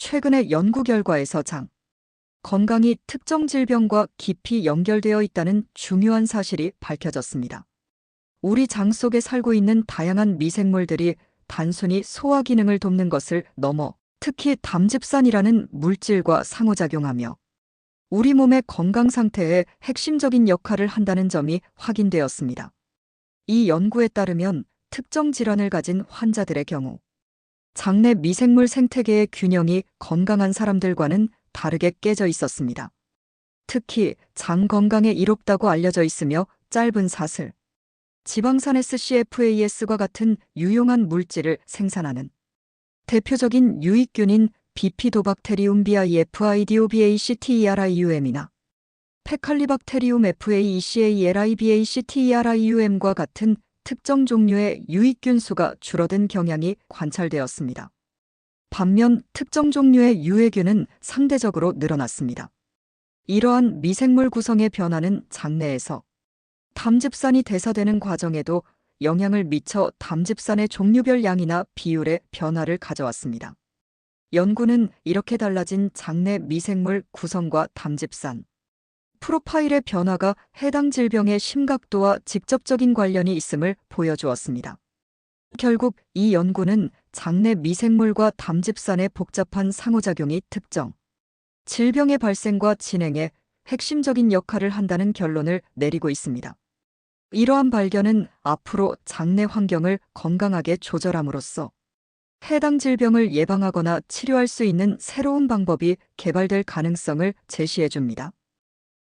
최근의 연구 결과에서 장, 건강이 특정 질병과 깊이 연결되어 있다는 중요한 사실이 밝혀졌습니다. 우리 장 속에 살고 있는 다양한 미생물들이 단순히 소화 기능을 돕는 것을 넘어 특히 담즙산이라는 물질과 상호작용하며 우리 몸의 건강 상태에 핵심적인 역할을 한다는 점이 확인되었습니다. 이 연구에 따르면 특정 질환을 가진 환자들의 경우 장내 미생물 생태계의 균형이 건강한 사람들과는 다르게 깨져 있었습니다. 특히 장 건강에 이롭다고 알려져 있으며 짧은 사슬, 지방산 SCFAS과 같은 유용한 물질을 생산하는 대표적인 유익균인 비피도박테리움 BIFIDOBACTERIUM이나 페칼리박테리움 E FAECALIBACTERIUM과 같은 특정 종류의 유익균 수가 줄어든 경향이 관찰되었습니다. 반면 특정 종류의 유해균은 상대적으로 늘어났습니다. 이러한 미생물 구성의 변화는 장내에서 담즙산이 대사되는 과정에도 영향을 미쳐 담즙산의 종류별 양이나 비율의 변화를 가져왔습니다. 연구는 이렇게 달라진 장내 미생물 구성과 담즙산, 프로파일의 변화가 해당 질병의 심각도와 직접적인 관련이 있음을 보여주었습니다. 결국 이 연구는 장내 미생물과 담즙산의 복잡한 상호작용이 특정, 질병의 발생과 진행에 핵심적인 역할을 한다는 결론을 내리고 있습니다. 이러한 발견은 앞으로 장내 환경을 건강하게 조절함으로써 해당 질병을 예방하거나 치료할 수 있는 새로운 방법이 개발될 가능성을 제시해 줍니다.